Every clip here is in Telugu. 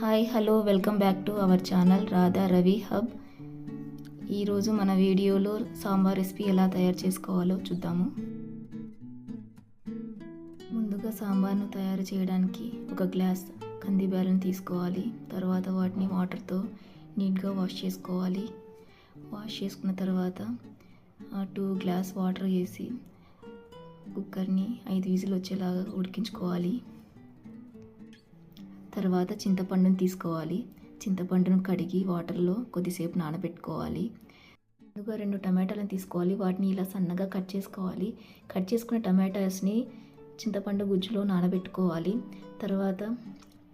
Hi hello welcome back to our channel Radha Ravi hub. ఈరోజు మన వీడియోలో సాంబార్ రెసిపీ ఎలా తయారు చేసుకోవాలో చూద్దాము. ముందుగా సాంబార్ను తయారు చేయడానికి ఒక గ్లాస్ కందిబ్యాలను తీసుకోవాలి. తర్వాత వాటిని వాటర్తో నీట్గా వాష్ చేసుకోవాలి. వాష్ చేసుకున్న తర్వాత టూ గ్లాస్ వాటర్ వేసి కుక్కర్ని ఐదు విజిల్ వచ్చేలాగా ఉడికించుకోవాలి. తర్వాత చింతపండును తీసుకోవాలి. చింతపండును కడిగి వాటర్లో కొద్దిసేపు నానబెట్టుకోవాలి. ముందుగా రెండు టమాటాలను తీసుకోవాలి. వాటిని ఇలా సన్నగా కట్ చేసుకోవాలి. కట్ చేసుకున్న టమాటాస్ని చింతపండు గుజ్జులో నానబెట్టుకోవాలి. తర్వాత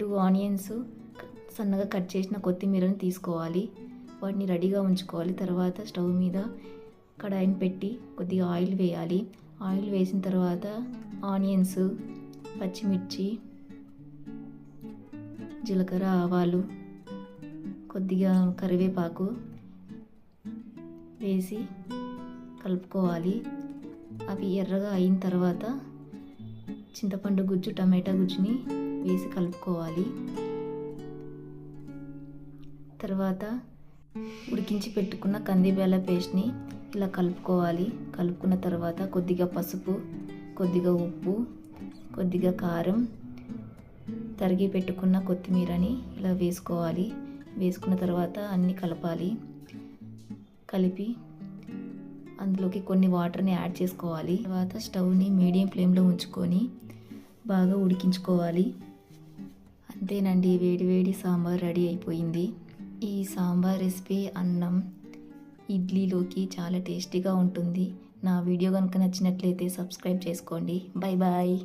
టూ ఆనియన్స్ సన్నగా కట్ చేసిన కొత్తిమీరను తీసుకోవాలి. వాటిని రెడీగా ఉంచుకోవాలి. తర్వాత స్టవ్ మీద కడాయిని పెట్టి కొద్దిగా ఆయిల్ వేయాలి. ఆయిల్ వేసిన తర్వాత ఆనియన్స్ పచ్చిమిర్చి జీలకర్ర ఆవాలు కొద్దిగా కరివేపాకు వేసి కలుపుకోవాలి. అవి ఎర్రగా అయిన తర్వాత చింతపండు గుజ్జు టమాటా గుజ్జుని వేసి కలుపుకోవాలి. తర్వాత ఉడికించి పెట్టుకున్న కందిబేల పేస్ట్ని ఇలా కలుపుకోవాలి. కలుపుకున్న తర్వాత కొద్దిగా పసుపు కొద్దిగా ఉప్పు కొద్దిగా కారం తరిగి పెట్టుకున్న కొత్తిమీరని ఇలా వేసుకోవాలి. వేసుకున్న తర్వాత అన్నీ కలపాలి. కలిపి అందులోకి కొన్ని వాటర్ని యాడ్ చేసుకోవాలి. తర్వాత స్టవ్ని మీడియం ఫ్లేమ్లో ఉంచుకొని బాగా ఉడికించుకోవాలి. అంతేనండి వేడి వేడి సాంబార్ రెడీ అయిపోయింది. ఈ సాంబార్ రెసిపీ అన్నం ఇడ్లీలోకి చాలా టేస్టీగా ఉంటుంది. నా వీడియో కనుక నచ్చినట్లయితే సబ్స్క్రైబ్ చేసుకోండి. Bye bye